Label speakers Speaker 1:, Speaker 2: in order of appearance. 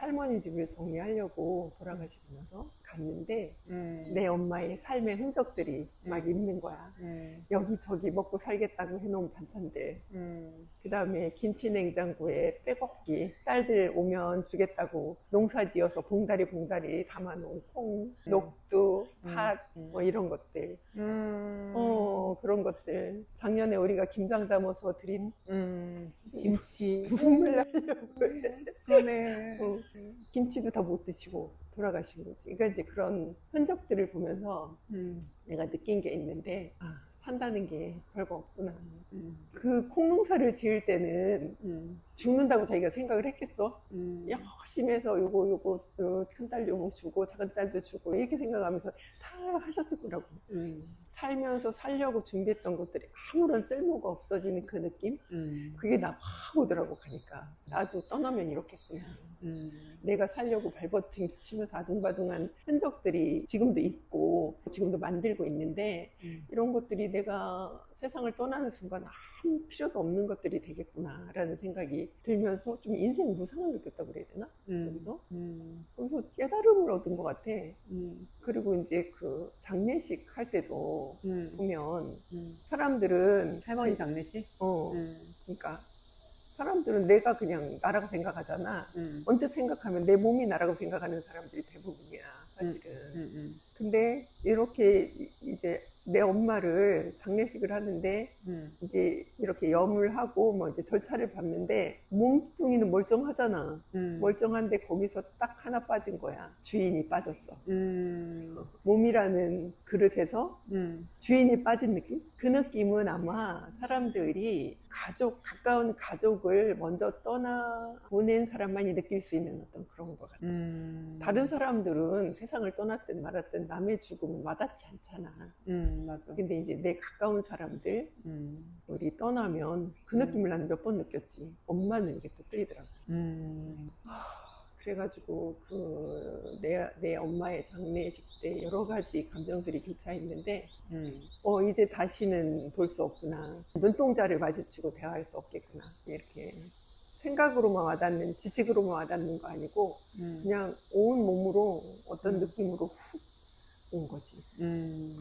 Speaker 1: 할머니 집을 정리하려고 돌아가시고 나서 갔는데
Speaker 2: 음.
Speaker 1: 내 엄마의 삶의 흔적들이 막 있는 거야.
Speaker 2: 음.
Speaker 1: 여기저기 먹고 살겠다고 해놓은 반찬들.
Speaker 2: 음.
Speaker 1: 그 다음에 김치 냉장고에 빼곡기. 딸들 오면 주겠다고 농사 지어서 봉다리 봉다리 담아놓은 콩,
Speaker 2: 음.
Speaker 1: 녹두,
Speaker 2: 음.
Speaker 1: 팥,
Speaker 2: 음.
Speaker 1: 뭐 이런 것들.
Speaker 2: 음.
Speaker 1: 어, 그런 것들. 작년에 우리가 김장 담아서 드린
Speaker 2: 음. 김치.
Speaker 1: 눈물 나려고.
Speaker 2: 그러네.
Speaker 1: 어, 김치도 다 못 드시고 돌아가신 거지. 그러니까 이제 그런 흔적들을 보면서
Speaker 2: 음.
Speaker 1: 내가 느낀 게 있는데, 아, 산다는 게 별거 없구나.
Speaker 2: 음.
Speaker 1: 그 콩농사를 지을 때는
Speaker 2: 음.
Speaker 1: 죽는다고 자기가 생각을 했겠어?
Speaker 2: 음.
Speaker 1: 열심히 해서 요거, 요거, 어, 큰딸 요거 주고, 작은 딸도 주고, 이렇게 생각하면서 다 하셨을 거라고.
Speaker 2: 음.
Speaker 1: 살면서 살려고 준비했던 것들이 아무런 쓸모가 없어지는 그 느낌?
Speaker 2: 음.
Speaker 1: 그게 나 확 오더라고, 가니까. 나도 떠나면 이렇겠구나.
Speaker 2: 음.
Speaker 1: 내가 살려고 발버둥 치면서 아둥바둥한 흔적들이 지금도 있 고, 지금도 만들고 있는데,
Speaker 2: 음.
Speaker 1: 이런 것들이 내가 세상을 떠나는 순간 아무 필요도 없는 것들이 되겠구나라는 생각이 들면서 좀 인생 무상을 느꼈다고 그래야 되나?
Speaker 2: 음.
Speaker 1: 여기서?
Speaker 2: 음.
Speaker 1: 거기서 깨달음을 얻은 것 같아.
Speaker 2: 음.
Speaker 1: 그리고 이제 그 장례식 할 때도
Speaker 2: 음.
Speaker 1: 보면
Speaker 2: 음.
Speaker 1: 사람들은
Speaker 2: 할머니 장례식?
Speaker 1: 어,
Speaker 2: 음.
Speaker 1: 그러니까 사람들은 내가 그냥 나라고 생각하잖아.
Speaker 2: 음.
Speaker 1: 언뜻 생각하면 내 몸이 나라고 생각하는 사람들이 대부분이야. 근데 이렇게 내 엄마를 장례식을 하는데
Speaker 2: 음.
Speaker 1: 이제 이렇게 염을 하고 뭐 이제 절차를 밟는데 몸뚱이는 멀쩡하잖아.
Speaker 2: 음.
Speaker 1: 멀쩡한데 거기서 딱 하나 빠진 거야. 주인이 빠졌어.
Speaker 2: 음.
Speaker 1: 몸이라는 그릇에서
Speaker 2: 음.
Speaker 1: 주인이 빠진 느낌? 그 느낌은 아마 사람들이 가족, 가까운 가족을 먼저 떠나 보낸 사람만이 느낄 수 있는 어떤 그런 것 같아.
Speaker 2: 음.
Speaker 1: 다른 사람들은 세상을 떠났든 말았든 남의 죽음은 와닿지 않잖아.
Speaker 2: 음. 맞아.
Speaker 1: 근데 이제 내 가까운 사람들,
Speaker 2: 음.
Speaker 1: 우리 떠나면 그
Speaker 2: 음.
Speaker 1: 느낌을 나는 몇 번 느꼈지. 엄마는 이게 또 틀리더라고.
Speaker 2: 음.
Speaker 1: 그래가지고 그내내 엄마의 장례식 때 여러 가지 감정들이 교차했는데
Speaker 2: 음.
Speaker 1: 어 이제 다시는 볼 수 없구나. 눈동자를 마주치고 대화할 수 없겠구나. 이렇게 생각으로만 와닿는 지식으로만 와닿는 거 아니고
Speaker 2: 음.
Speaker 1: 그냥 온 몸으로 어떤
Speaker 2: 음.
Speaker 1: 느낌으로 훅 온 거지.
Speaker 2: 음.